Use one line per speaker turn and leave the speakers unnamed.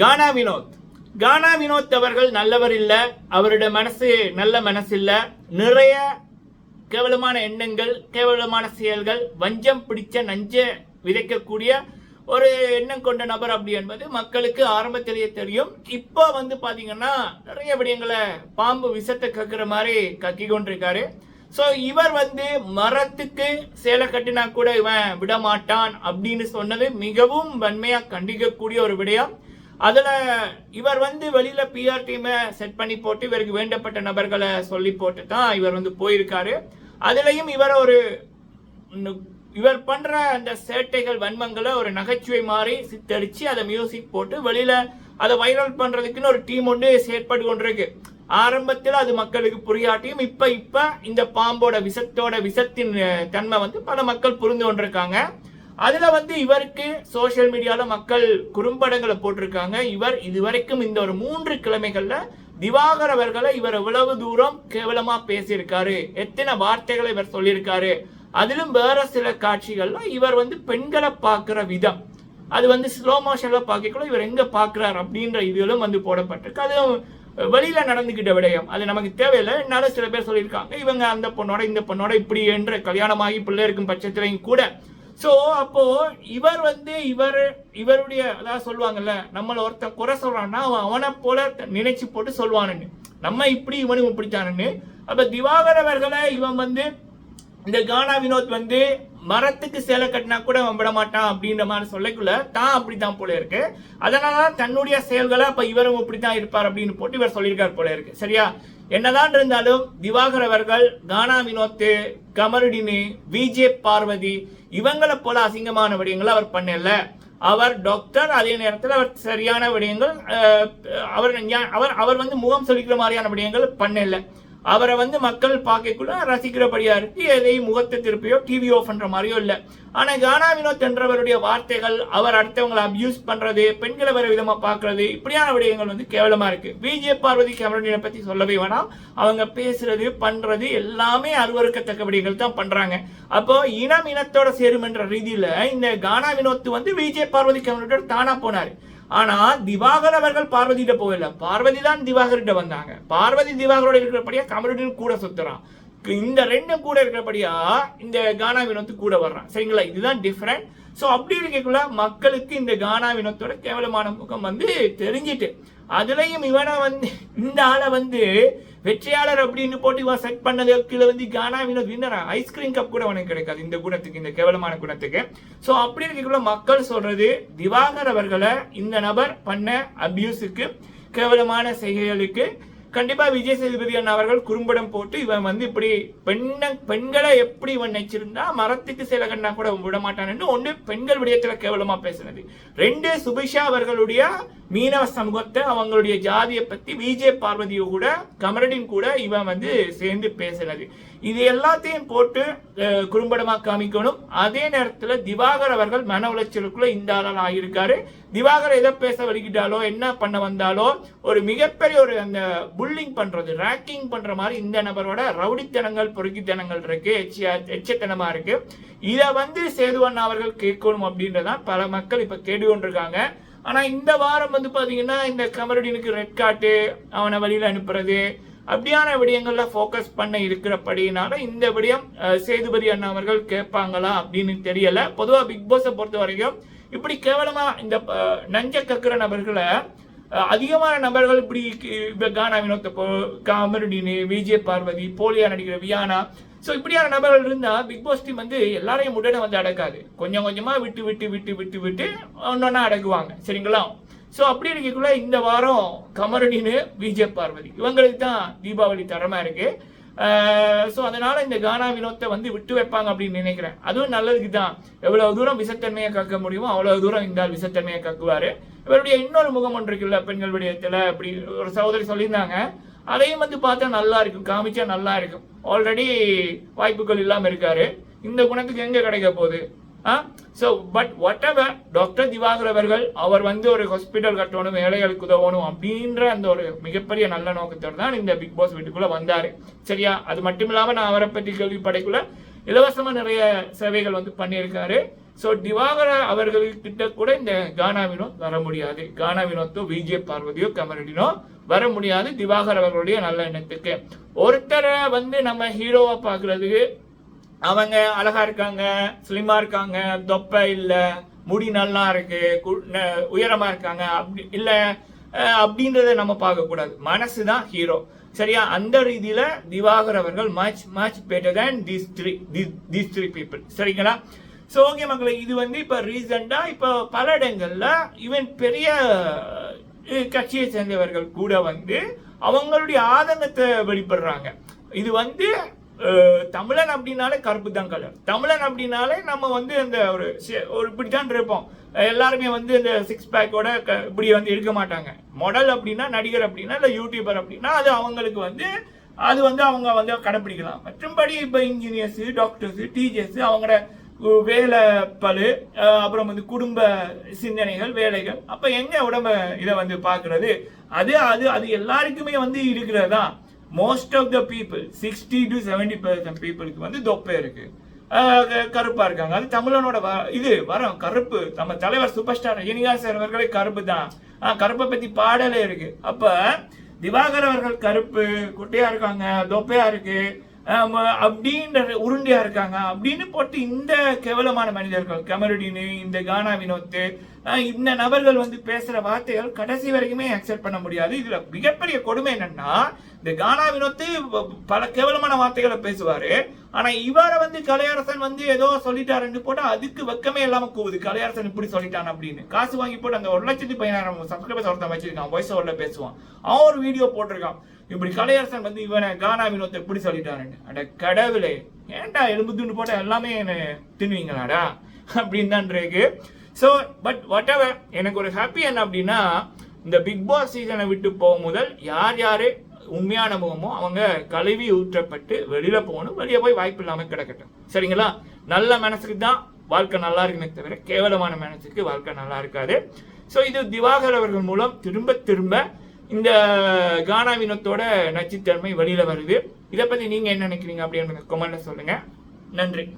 கானா வினோத். கானா வினோத் அவர்கள் நல்லவர் இல்லை அவருடைய மனசு நல்ல மனசு நிறைய கேவலமான எண்ணங்கள் கேவலமான செயல்கள் வஞ்சம் பிடிச்ச நஞ்ச விதைக்கக்கூடிய ஒரு எண்ணம் கொண்ட நபர் அப்படி என்பது மக்களுக்கு ஆரம்பத்திலேயே தெரியும். இப்போ வந்து பார்த்தீங்கன்னா நிறைய விடயங்களை பாம்பு விஷத்தை கக்குற மாதிரி கக்கி கொண்டிருக்காரு. ஸோ இவர் வந்து மரத்துக்கு சேலை கட்டினா கூட இவன் விட மாட்டான் அப்படின்னு சொன்னது மிகவும் வன்மையாக கண்டிக்கக்கூடிய ஒரு விடயம். அதில் இவர் வந்து வெளியில் பிஆர் டீமை செட் பண்ணி போட்டு இவருக்கு வேண்டப்பட்ட நபர்களை சொல்லி போட்டு தான் இவர் வந்து போயிருக்காரு. அதுலேயும் இவர் ஒரு இவர் பண்ணுற அந்த சேட்டைகள் வன்மங்களை ஒரு நகைச்சுவை மாதிரி சித்தரித்து அதை மியூசிக் போட்டு வெளியில் அதை வைரல் பண்ணுறதுக்குன்னு ஒரு டீம் ஒன்று செயற்பட்டு கொண்டிருக்கு. ஆரம்பத்தில் அது மக்களுக்கு புரியாட்டியும் இப்போ இப்போ இந்த பாம்போட விஷத்தோட விஷத்தின் தன்மை வந்து பல மக்கள் புரிந்து கொண்டிருக்காங்க. அதுல வந்து இவருக்கு சோஷியல் மீடியால மக்கள் குறும்படங்களை போட்டிருக்காங்க. இவர் இதுவரைக்கும் இந்த ஒரு மூன்று கிழமைகள்ல திவாகர் அவர்களை இவர் எவ்வளவு தூரம் கேவலமா பேசியிருக்காரு எத்தனை வார்த்தைகளை இவர் சொல்லியிருக்காரு அதிலும் வேற சில காட்சிகள்லாம் இவர் வந்து பெண்களை பார்க்குற விதம். அது வந்து ஸ்லோ மோஷன்ல பார்க்கக்குள்ள இவர் எங்க பார்க்கிறார் அப்படின்ற இதுகளும் வந்து போடப்பட்டிருக்கு. அதுவும் வெளியில நடந்துகிட்ட விடயம். அது நமக்கு தேவையில்லை. என்னால சில பேர் சொல்லியிருக்காங்க. இவங்க அந்த பொண்ணோட இந்த பொண்ணோட இப்படி என்ற கல்யாணமாகி பிள்ளை இருக்கும் பட்சத்திலையும் கூட ஸோ அப்போ இவர் வந்து இவர் இவருடைய அதாவது சொல்லுவாங்கல்ல நம்மளை ஒருத்தன் குறை சொல்றான்னா அவன் அவனை போல நினைச்சு போட்டு சொல்லுவானுன்னு நம்ம இப்படி இவனும் இப்படித்தானுன்னு அப்ப திவாகர் அவர்களை இவன் வந்து இந்த கானா வினோத் வந்து மரத்துக்கு சேலை கட்டினா கூட அவன் விட மாட்டான் அப்படின்ற மாதிரி சொல்லக்குள்ள தான் அப்படித்தான் போல இருக்கு. அதனால தன்னுடைய செயல்களை அப்ப இவரும் இப்படித்தான் இருப்பார் அப்படின்னு போட்டு இவர் சொல்லியிருக்கார் போல இருக்கு. சரியா? என்னதான் இருந்தாலும் திவாகர் அவர்கள் கானா வினோத்து கமருடினு விஜே பார்வதி இவங்களை போல அசிங்கமான விடயங்கள் அவர் பண்ணல. அவர் டாக்டர் அதே நேரத்தில் அவர் சரியான விடயங்கள் அவர் அவர் அவர் வந்து முகம் சொல்லிக்கிற மாதிரியான விடயங்கள் பண்ணல. அவரை வந்து மக்கள் பார்க்கக்குள்ள ரசிக்கிறபடியா இருக்கு எதையும் முகத்தை திருப்பியோ டிவி ஆஃப் பண்ற மாதிரியோ இல்லை. ஆனா கானா வினோத் என்றவருடைய வார்த்தைகள் அவர் அடுத்தவங்களை அபியூஸ் பண்றது பெண்களை வேற விதமா பாக்குறது இப்படியான விடயங்கள் வந்து கேவலமா இருக்கு. விஜய் பார்வதி கேமரனியை பத்தி சொல்லவே வேணாம். அவங்க பேசுறது பண்றது எல்லாமே அருவறுக்கத்தக்க விடயங்கள் தான் பண்றாங்க. அப்போ இனம் இனத்தோட சேரும் என்ற ரீதியில இந்த கானா வினோத் வந்து விஜய் பார்வதி கேமரனோட தானா போனாரு. ஆனா திவாகர் அவர்கள் பார்வதியிட்ட போகல. பார்வதி தான் திவாகர்கிட்ட வந்தாங்க. பார்வதி திவாகரோட இருக்கிறபடியா கமலுடன் கூட சுத்துறான். இந்த ரெண்டும் கூட இருக்கிறபடியா இந்த கானா வினோத்து கூட வர்றான். சரிங்களா? இதுதான் டிஃப்ரெண்ட் ஸோ அப்படி இருக்கக்குள்ள மக்களுக்கு இந்த கானா வினோத்தோட கேவலமான முகம் வந்து தெரிஞ்சிட்டு அதுலயும் இவனை வந்து இந்த ஆளை வந்து வெற்றியாளர் அப்படின்னு போட்டு இவன் செட் பண்ணது வந்து கானா வினோத் வின்னரா ஐஸ்கிரீம் கப் கூட உனக்கு கிடைக்காது. இந்த குணத்துக்கு இந்த கேவலமான குணத்துக்கு. ஸோ அப்படி இருக்கக்குள்ள மக்கள் சொல்றது திவாகர் அவர்களை இந்த நபர் பண்ண அபியூஸுக்கு கேவலமான செய்கைகளுக்கு கண்டிப்பா விஜய் சேதுபதி அண்ணா அவர்கள் குறும்படம் போட்டு இவன் வந்து இப்படி பெண்ண பெண்களை எப்படி இவன் நினைச்சிருந்தா மரத்துக்கு சில கண்ணா கூட விட மாட்டான்னு ஒன்று பெண்கள் விடயத்துல கேவலமா பேசினது. ரெண்டு சுபிஷா அவர்களுடைய மீனவ சமூகத்தை அவங்களுடைய ஜாதியை பத்தி விஜய் பார்வதியை கூட கமரடின் கூட இவன் வந்து சேர்ந்து பேசினது. இது எல்லாத்தையும் போட்டு குறும்படமாக காமிக்கணும். அதே நேரத்தில் திவாகர் அவர்கள் மன உளைச்சலுக்குள்ள இந்த ஆளால் ஆகியிருக்காரு. திவாகர் எதை பேச வலிக்கிட்டாலோ என்ன பண்ண வந்தாலோ ஒரு மிகப்பெரிய ஒரு அந்த புல்லிங் பண்றது ரேக்கிங் பண்ற மாதிரி இந்த நபரோட ரவுடித்தனங்கள் பொறுக்கித்தனங்கள் இருக்கு எச்சியா எச்சத்தனமா இருக்கு. இதை வந்து சேதுவண்ணா அவர்கள் கேட்கணும் அப்படின்றதான் பல மக்கள் இப்ப கேட்டு கொண்டிருக்காங்க. ஆனா இந்த வாரம் வந்து பாத்தீங்கன்னா இந்த கமருடினுக்கு ரெட் காட்டு அவனை வழியில அனுப்புறது அப்படியான விடயங்கள்ல ஃபோக்கஸ் பண்ண இருக்கிறபடினால இந்த விடயம் சேதுபதி அண்ணா அவர்கள் கேட்பாங்களா அப்படின்னு தெரியல. பொதுவா பிக் பாஸை பொறுத்த வரைக்கும் இப்படி கேவலமா இந்த நஞ்ச கக்கிற நபர்களை அதிகமான நபர்கள் இப்படி கி- கானா வினோத்த போ காமருடினு விஜய் பார்வதி போலியா நடிக்கிற வியானா ஸோ இப்படியான நபர்கள் இருந்தால் பிக் பாஸ் டீம் வந்து எல்லாரையும் உடனே வந்து அடக்காது. கொஞ்சம் கொஞ்சமாக விட்டு விட்டு விட்டு விட்டு விட்டு ஒன்று ஒன்றா அடக்குவாங்க. சரிங்களா? ஸோ அப்படி இருக்கக்குள்ள இந்த வாரம் கமரணின்னு விஜய் பார்வதி. இவங்களுக்கு தான் தீபாவளி தரமாக இருக்கு. ஸோ அதனால் இந்த கானா வினோத்தை வந்து விட்டு வைப்பாங்க அப்படின்னு நினைக்கிறேன். அதுவும் நல்லதுக்கு தான். எவ்வளவு தூரம் விசத்தன்மையை காக்க முடியுமோ அவ்வளவு தூரம் இந்த விசத்தன்மையை கக்குவார். இவருடைய இன்னொரு முகம் ஒன்று இருக்குல்ல பெண்கள் விடயத்தில் அப்படி ஒரு சகோதரி சொல்லியிருந்தாங்க. அதையும் வந்து பார்த்தா நல்லா இருக்கும் காமிச்சா நல்லா இருக்கும். ஆல்ரெடி வாய்ப்புகள் இல்லாமல் இருக்காரு. இந்த குணத்துக்கு எங்கே கிடைக்க போகுது? So but whatever doctor Diwakar அவர்கள் அவர் வந்து ஒரு ஹாஸ்பிட்டல் கட்டணும் ஏழைகளுக்கு உதவணும் அப்படின்ற அந்த ஒரு மிகப்பெரிய நல்ல நோக்கத்தோடு தான் இந்த பிக் பாஸ் வீட்டுக்குள்ளே வந்தார். சரியா? அது மட்டும் இல்லாமல் நான் அவரை பற்றி கேள்விப்படைக்குள்ள இலவசமாக நிறைய சேவைகள் வந்து பண்ணியிருக்காரு. ஸோ திவாகர அவர்கள்கிட்ட கூட இந்த கானா வினோத் வர முடியாது. கானா வினோத்தோ விஜே பார்வதியோ கமரடினோ வர முடியாது. திவாகர் அவர்களுடைய நல்ல எண்ணத்துக்கு. ஒருத்தரை வந்து நம்ம ஹீரோவாக பார்க்கறதுக்கு அவங்க அழகா இருக்காங்க ஸ்லிமா இருக்காங்க தொப்பை இல்ல முடி நல்லா இருக்கு கு- உயரமா இருக்காங்க அப்படி இல்ல அப்படின்றத நம்ம பார்க்க கூடாது. மனசு தான் ஹீரோ சரியா? அந்த ரீதியில திவாகர் அவர்கள் much much better than these three these three people சரிங்களா? ஸோ ஓகே மக்களை இது வந்து இப்போ ரீசெண்டாக இப்போ பல இடங்கள்ல ஈவன் பெரிய கட்சியை சேர்ந்தவர்கள் கூட வந்து அவங்களுடைய ஆதங்கத்தை வெளிப்படுறாங்க. இது வந்து தமிழன் அப்படின்னாலே கருப்பு தான் கலர் தமிழன் அப்படின்னாலே நம்ம வந்து அந்த ஒரு சி- ஒரு இப்படித்தான் இருப்போம். எல்லாருமே வந்து இந்த சிக்ஸ் பேக்கோட க- இப்படி வந்து இருக்க மாட்டாங்க. மாடல் அப்படின்னா நடிகர் அப்படின்னா இல்லை யூடியூபர் அப்படின்னா அது அவங்களுக்கு வந்து அது வந்து அவங்க வந்து கடைப்பிடிக்கலாம். மற்றும்படி இப்போ இன்ஜினியர்ஸு டாக்டர்ஸு டீச்சர்ஸு அவங்களோட வேலை பளு அப்புறம் வந்து குடும்ப சிந்தனைகள் வேலைகள் அப்போ எங்கே உடம்ப இதை வந்து பார்க்குறது? அது அது அது எல்லாருக்குமே வந்து இருக்கிறது தான். Most of the people sixty to seventy percent பீப்புளுக்கு வந்து தொப்பை இருக்கு. கருப்பா இருக்காங்க. அது தமிழனோட வ- இது வரும் கருப்பு. நம்ம தலைவர் சூப்பர் ஸ்டார் ரஜினிகாந்த் அவர்களே கருப்பு தான். கருப்பை பத்தி பாடலே இருக்கு. அப்ப திவாகர் அவர்கள் கருப்பு குட்டையா இருக்காங்க தொப்பையா இருக்கு. அப்படின்ற உருண்டையா இருக்காங்க. அப்படின்னு போட்டு இந்த கேவலமான மனிதர்கள் கமருடினு இந்த கானா வினோத்து இந்த நபர்கள் வந்து பேசுற வார்த்தைகள் கடைசி வரைக்குமே அக்செப்ட் பண்ண முடியாது. இதுல மிகப்பெரிய கொடுமை என்னன்னா இந்த கானா வினோத்து பல கேவலமான வார்த்தைகளை பேசுவாரு. ஆனா இவரை வந்து கலையரசன் வந்து ஏதோ சொல்லிட்டாருன்னு போட்டு அதுக்கு வெக்கமே இல்லாம கூவுது. கலையரசன் இப்படி சொல்லிட்டான் அப்படின்னு. காசு வாங்கி போட்டு அந்த ஒரு லட்சத்தி பதினாயிரம் சப்ஸ்கிரைபர்ஸ் ஒருத்தன் வச்சிருக்கான் வாய்ஸ் ஓவர்ல பேசுவான். அவன் ஒரு வீடியோ போட்டிருக்கான். இப்படி கலையரசன் வந்து இவனை கானா வினோத்தை எப்படி சொல்லிட்டாருன்னு. அட கடவுளே ஏன்டா எலும்பு துண்டு போட்ட எல்லாமே என்னை தின்னுவீங்களாடா? அப்படின்னு தான் இருக்கு ஸோ பட் வாட் எனக்கு ஒரு ஹாப்பி என்ன அப்படின்னா இந்த பிக் பாஸ் சீசனை விட்டு போகும் முதல் யார் யார் உண்மையான முகமோ அவங்க கழுவி ஊற்றப்பட்டு வெளியில போகணும் வெளியே போய் வாய்ப்பு இல்லாமல் கிடக்கட்டும். சரிங்களா? நல்ல மனசுக்கு தான் வாழ்க்கை நல்லா இருக்குமே தவிர கேவலமான மனசுக்கு வாழ்க்கை நல்லா இருக்காது. ஸோ இது திவாகர் அவர்கள் மூலம் திரும்ப திரும்ப இந்த கானா வினோத்தோட நச்சுத்தன்மை வெளியில வருது. இதை பத்தி நீங்க என்ன நினைக்கிறீங்க அப்படின்னு கமெண்ட்ல சொல்லுங்க. நன்றி.